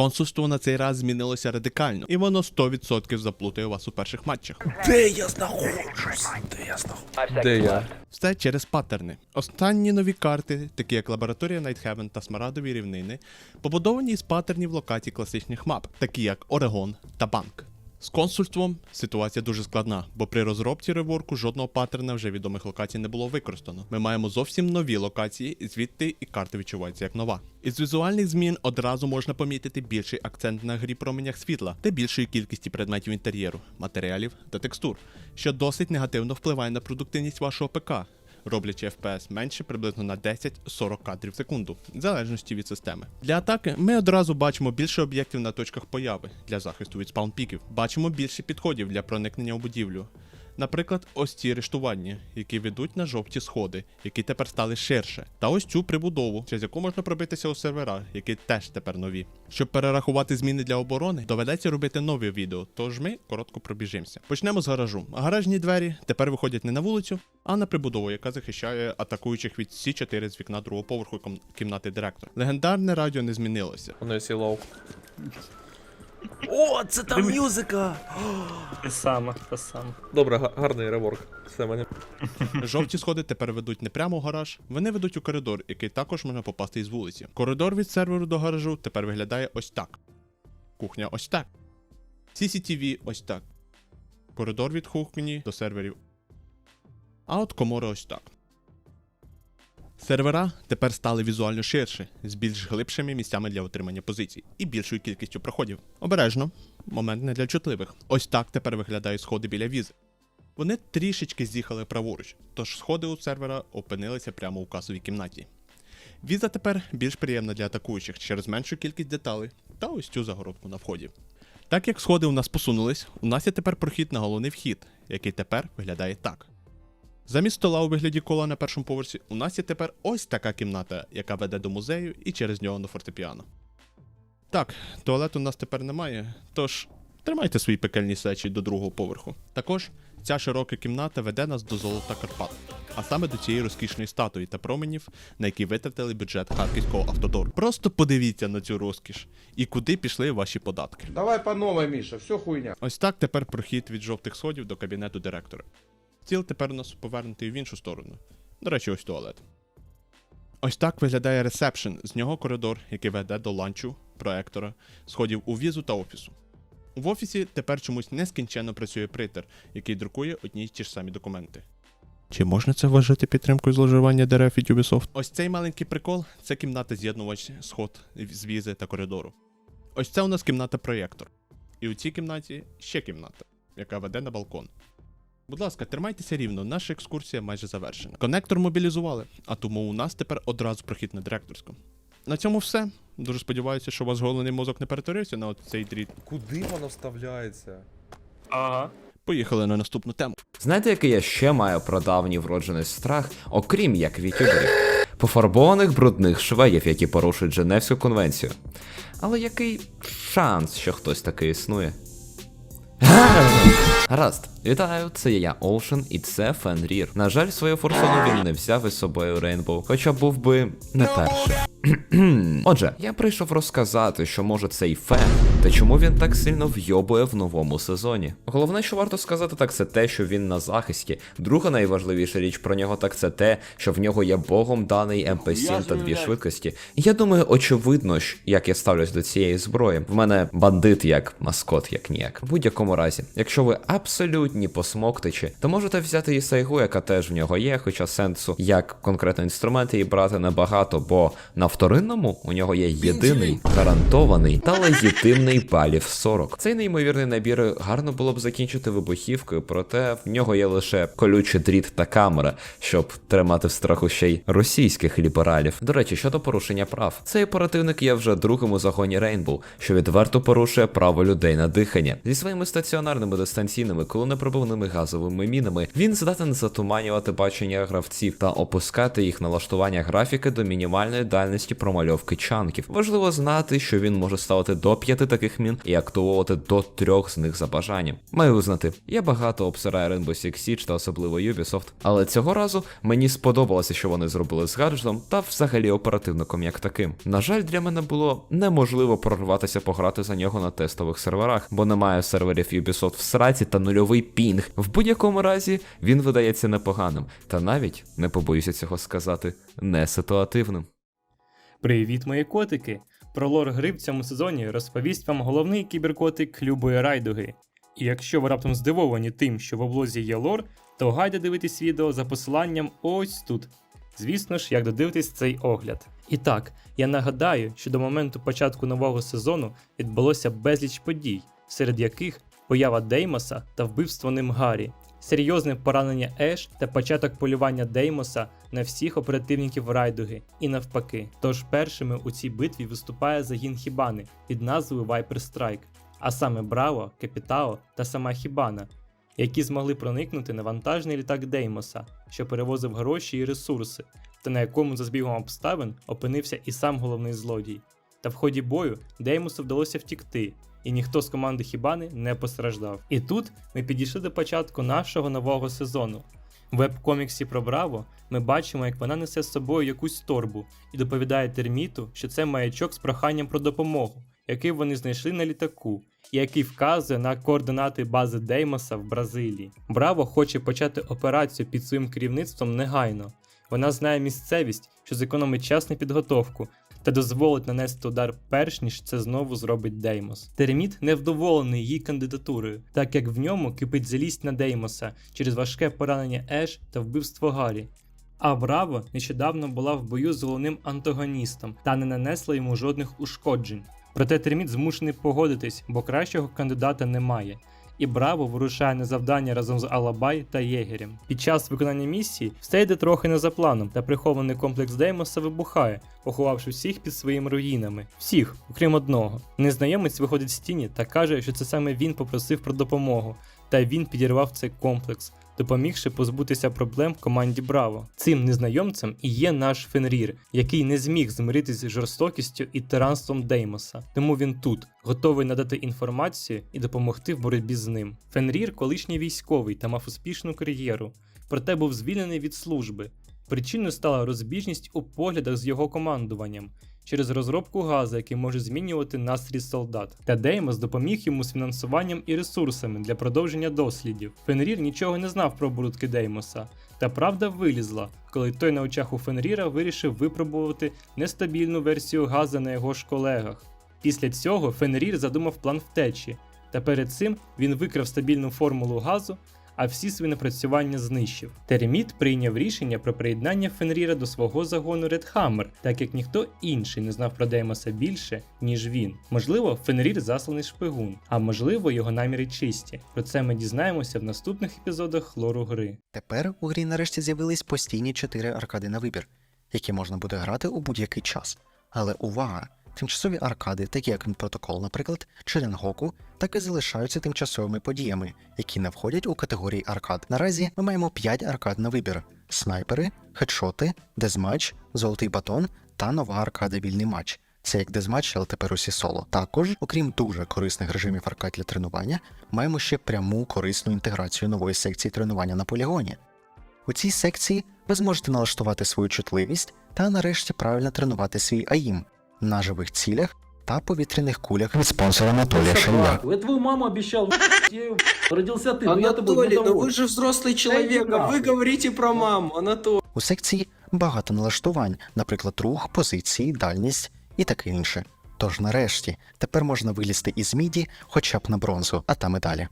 Консульство на цей раз змінилося радикально, і воно 100% заплутає вас у перших матчах. Де я знаходжусь? Де я знаходжусь? Де я? Все через паттерни. Останні нові карти, такі як лабораторія Найтхевен та Смарадові рівнини, побудовані із паттернів локацій класичних мап, такі як Орегон та Банк. З консульством ситуація дуже складна, бо при розробці реворку жодного паттерна вже відомих локацій не було використано. Ми маємо зовсім нові локації, звідти і карта відчувається як нова. Із візуальних змін одразу можна помітити більший акцент на грі променях світла та більшої кількості предметів інтер'єру, матеріалів та текстур, що досить негативно впливає на продуктивність вашого ПК роблячи FPS менше приблизно на 10-40 кадрів в секунду, в залежності від системи. Для атаки ми одразу бачимо більше об'єктів на точках появи для захисту від спаунпіків. Бачимо більше підходів для проникнення у будівлю. Наприклад, ось ці рештування, які ведуть на жовті сходи, які тепер стали ширше. Та ось цю прибудову, через яку можна пробитися у сервера, які теж тепер нові. Щоб перерахувати зміни для оборони, доведеться робити нові відео, тож ми коротко пробіжимося. Почнемо з гаражу. Гаражні двері тепер виходять не на вулицю, а на прибудову, яка захищає атакуючих від Сі 4 з вікна другого поверху кімнати директора. Легендарне радіо не змінилося. Воно лоу. О, це там музика! Те саме, те саме. Добре, га- гарний реворк. Все мене. Жовті сходи тепер ведуть не прямо у гараж, вони ведуть у коридор, який також можна попасти із вулиці. Коридор від серверу до гаражу тепер виглядає ось так. Кухня ось так. CCTV ось так. Коридор від кухні до серверів. А от комори ось так. Сервера тепер стали візуально ширше, з більш глибшими місцями для отримання позицій і більшою кількістю проходів. Обережно, момент не для чутливих. Ось так тепер виглядають сходи біля візи. Вони трішечки з'їхали праворуч, тож сходи у сервера опинилися прямо у касовій кімнаті. Віза тепер більш приємна для атакуючих через меншу кількість деталей та ось цю загородку на вході. Так як сходи у нас посунулись, у нас є тепер прохід на головний вхід, який тепер виглядає так. Замість стола у вигляді кола на першому поверсі, у нас є тепер ось така кімната, яка веде до музею і через нього на фортепіано. Так, туалету у нас тепер немає, тож тримайте свої пекельні сечі до другого поверху. Також ця широка кімната веде нас до золота Карпат, а саме до цієї розкішної статуї та променів, на які витратили бюджет харківського автодору. Просто подивіться на цю розкіш і куди пішли ваші податки. Давай по новой, Миша, все хуйня. Ось так тепер прохід від жовтих сходів до кабінету директора. Стіл тепер у нас повернутий в іншу сторону. До речі, ось туалет. Ось так виглядає ресепшн, з нього коридор, який веде до ланчу, проектора, сходів у візу та офісу. В офісі тепер чомусь нескінченно працює принтер, який друкує одні й ті ж самі документи. Чи можна це вважати підтримкою зловживання дерев від Ubisoft? Ось цей маленький прикол це кімната з'єднувач сход з візи та коридору. Ось це у нас кімната проєктор. І у цій кімнаті ще кімната, яка веде на балкон. Будь ласка, тримайтеся рівно, наша екскурсія майже завершена. Конектор мобілізували, а тому у нас тепер одразу прохід на директорську. На цьому все. Дуже сподіваюся, що у вас головний мозок не перетворився на цей дріт. Куди воно вставляється? Ага. Поїхали на наступну тему. Знаєте, який я ще маю прадавній вроджений страх, окрім як від ютуберів? Пофарбованих брудних швеїв, які порушують Женевську конвенцію. Але який шанс, що хтось такий існує? Гаразд, вітаю, це я Оушен, і це Фенрір. На жаль, свою форсуну він не взяв із собою Рейнбоу, хоча був би не перший. Отже, я прийшов розказати, що може цей фен, та чому він так сильно вйобує в новому сезоні. Головне, що варто сказати, так це те, що він на захисті. Друга найважливіша річ про нього, так це те, що в нього є богом даний МП7 та дві швидкості. Я думаю, очевидно, ж, як я ставлюсь до цієї зброї. В мене бандит як маскот, як ніяк. В будь-якому разі, якщо ви абсолютні посмоктичі, то можете взяти і сайгу, яка теж в нього є, хоча сенсу як конкретно інструмент її брати небагато, бо на вторинному у нього є єдиний гарантований та легітимний балів 40. Цей неймовірний набір гарно було б закінчити вибухівкою, проте в нього є лише колючий дріт та камера, щоб тримати в страху ще й російських лібералів. До речі, щодо порушення прав, цей оперативник є вже другим у загоні Рейнбоу, що відверто порушує право людей на дихання. Зі своїми стаціонарними дистанційними коленепробивними газовими мінами він здатен затуманювати бачення гравців та опускати їх налаштування графіки до мінімальної дальності промальовки чанків. Важливо знати, що він може ставити до 5 таких таких мін і активувати до трьох з них за бажанням. Маю визнати, я багато обсираю Rainbow Six Siege та особливо Ubisoft, але цього разу мені сподобалося, що вони зробили з гаджетом та взагалі оперативником як таким. На жаль, для мене було неможливо прорватися пограти за нього на тестових серверах, бо немає серверів Ubisoft в сраці та нульовий пінг. В будь-якому разі він видається непоганим, та навіть не побоюся цього сказати, не ситуативним. Привіт, мої котики! Про лор гри в цьому сезоні розповість вам головний кіберкотик любої райдуги. І якщо ви раптом здивовані тим, що в облозі є лор, то гайде дивитись відео за посиланням ось тут. Звісно ж, як додивитись цей огляд. І так, я нагадаю, що до моменту початку нового сезону відбулося безліч подій, серед яких поява Деймоса та вбивство ним Гаррі, серйозне поранення Еш та початок полювання Деймоса на всіх оперативників райдуги і навпаки. Тож першими у цій битві виступає загін Хібани під назвою Viper Strike, а саме Браво, Капітао та сама Хібана, які змогли проникнути на вантажний літак Деймоса, що перевозив гроші і ресурси, та на якому за збігом обставин опинився і сам головний злодій. Та в ході бою Деймосу вдалося втікти, і ніхто з команди Хібани не постраждав. І тут ми підійшли до початку нашого нового сезону. В веб-коміксі про Браво ми бачимо, як вона несе з собою якусь торбу і доповідає терміту, що це маячок з проханням про допомогу, який вони знайшли на літаку, і який вказує на координати бази Деймоса в Бразилії. Браво хоче почати операцію під своїм керівництвом негайно. Вона знає місцевість, що зекономить час на підготовку та дозволить нанести удар перш ніж це знову зробить Деймос. Терміт невдоволений її кандидатурою, так як в ньому кипить залість на Деймоса через важке поранення Еш та вбивство Гаррі. А Браво нещодавно була в бою з головним антагоністом та не нанесла йому жодних ушкоджень. Проте Терміт змушений погодитись, бо кращого кандидата немає. І Браво вирушає на завдання разом з Алабай та Єгерем. Під час виконання місії все йде трохи не за планом, та прихований комплекс Деймоса вибухає, поховавши всіх під своїми руїнами. Всіх, окрім одного. Незнайомець виходить з тіні та каже, що це саме він попросив про допомогу, та він підірвав цей комплекс, допомігши позбутися проблем команді Браво. Цим незнайомцем і є наш Фенрір, який не зміг змиритися з жорстокістю і тиранством Деймоса. Тому він тут, готовий надати інформацію і допомогти в боротьбі з ним. Фенрір колишній військовий та мав успішну кар'єру, проте був звільнений від служби. Причиною стала розбіжність у поглядах з його командуванням через розробку газу, який може змінювати настрій солдат. Та Деймос допоміг йому з фінансуванням і ресурсами для продовження дослідів. Фенрір нічого не знав про оборудки Деймоса. Та правда вилізла, коли той на очах у Фенріра вирішив випробувати нестабільну версію газа на його ж колегах. Після цього Фенрір задумав план втечі, та перед цим він викрав стабільну формулу газу, а всі свої напрацювання знищив. Терміт прийняв рішення про приєднання Фенріра до свого загону Hammer, так як ніхто інший не знав про Деймоса більше, ніж він. Можливо, Фенрір засланий шпигун, а можливо, його наміри чисті. Про це ми дізнаємося в наступних епізодах лору гри. Тепер у грі нарешті з'явились постійні 4 аркади на вибір, які можна буде грати у будь-який час. Але увага! Тимчасові аркади, такі як протокол, наприклад, чи Ренгоку, так і залишаються тимчасовими подіями, які не входять у категорії аркад. Наразі ми маємо 5 аркад на вибір: снайпери, хедшоти, дезматч, золотий батон та нова аркада вільний матч. Це як дезматч, але тепер усі соло. Також, окрім дуже корисних режимів аркад для тренування, маємо ще пряму корисну інтеграцію нової секції тренування на полігоні. У цій секції ви зможете налаштувати свою чутливість та нарешті правильно тренувати свій АІМ на живих цілях та повітряних кулях від спонсора Анатолія Шеля. Я твою маму обещал, я родился ты, но я тобой Анатолий, ну недоволен. вы же взрослый человек, а вы говорите про маму, Анатолий. У секції багато налаштувань, наприклад, рух, позиції, дальність і таке інше. Тож нарешті тепер можна вилізти із міді хоча б на бронзу, а там і далі.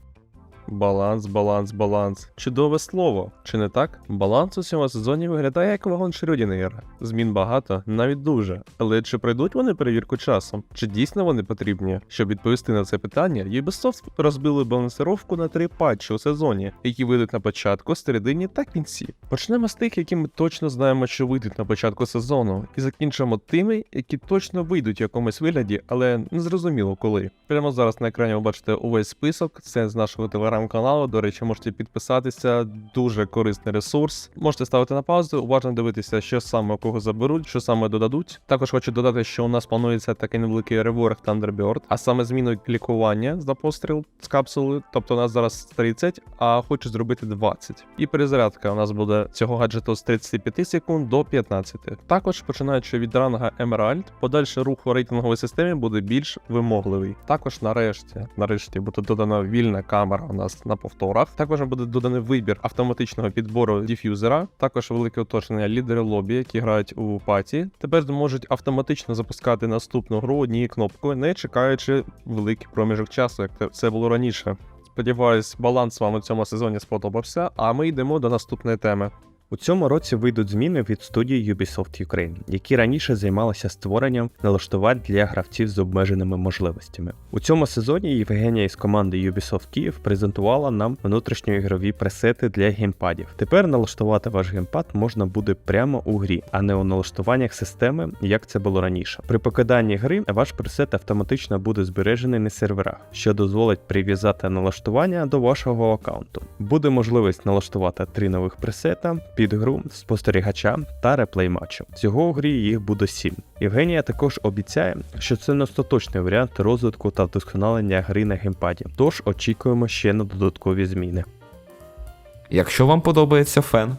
Баланс, баланс, баланс. Чудове слово, чи не так? Баланс у цьому сезоні виглядає як вагон Шрёдінгера. Змін багато, навіть дуже. Але чи пройдуть вони перевірку часом? Чи дійсно вони потрібні? Щоб відповісти на це питання, Ubisoft розбили балансировку на три патчі у сезоні, які вийдуть на початку, середині та кінці. Почнемо з тих, які ми точно знаємо, що вийдуть на початку сезону, і закінчимо тими, які точно вийдуть в якомусь вигляді, але не зрозуміло коли. Прямо зараз на екрані ви бачите увесь список. Це з нашого телеграм телеграм-каналу. До речі, можете підписатися. Дуже корисний ресурс. Можете ставити на паузу, уважно дивитися, що саме кого заберуть, що саме додадуть. Також хочу додати, що у нас планується такий невеликий реворк Thunderbird, а саме зміну лікування за постріл з капсули. Тобто у нас зараз 30, а хочу зробити 20. І перезарядка у нас буде цього гаджету з 35 секунд до 15. Також починаючи від ранга Emerald, подальший рух у рейтинговій системі буде більш вимогливий. Також нарешті, нарешті буде додана вільна камера у нас на повторах. Також буде доданий вибір автоматичного підбору діф'юзера, Також велике уточнення лідери лобі, які грають у паті. Тепер зможуть автоматично запускати наступну гру однією кнопкою, не чекаючи великий проміжок часу, як це було раніше. Сподіваюсь, баланс вам у цьому сезоні сподобався. А ми йдемо до наступної теми. У цьому році вийдуть зміни від студії Ubisoft Ukraine, які раніше займалися створенням налаштувань для гравців з обмеженими можливостями. У цьому сезоні Євгенія із команди Ubisoft Київ презентувала нам внутрішньоігрові пресети для геймпадів. Тепер налаштувати ваш геймпад можна буде прямо у грі, а не у налаштуваннях системи, як це було раніше. При покиданні гри ваш пресет автоматично буде збережений на серверах, що дозволить прив'язати налаштування до вашого аккаунту. Буде можливість налаштувати три нових пресета під гру, спостерігача та реплей матчу. Всього у грі їх буде 7. Євгенія також обіцяє, що це не остаточний варіант розвитку та вдосконалення гри на геймпаді, тож очікуємо ще на додаткові зміни. Якщо вам подобається фен,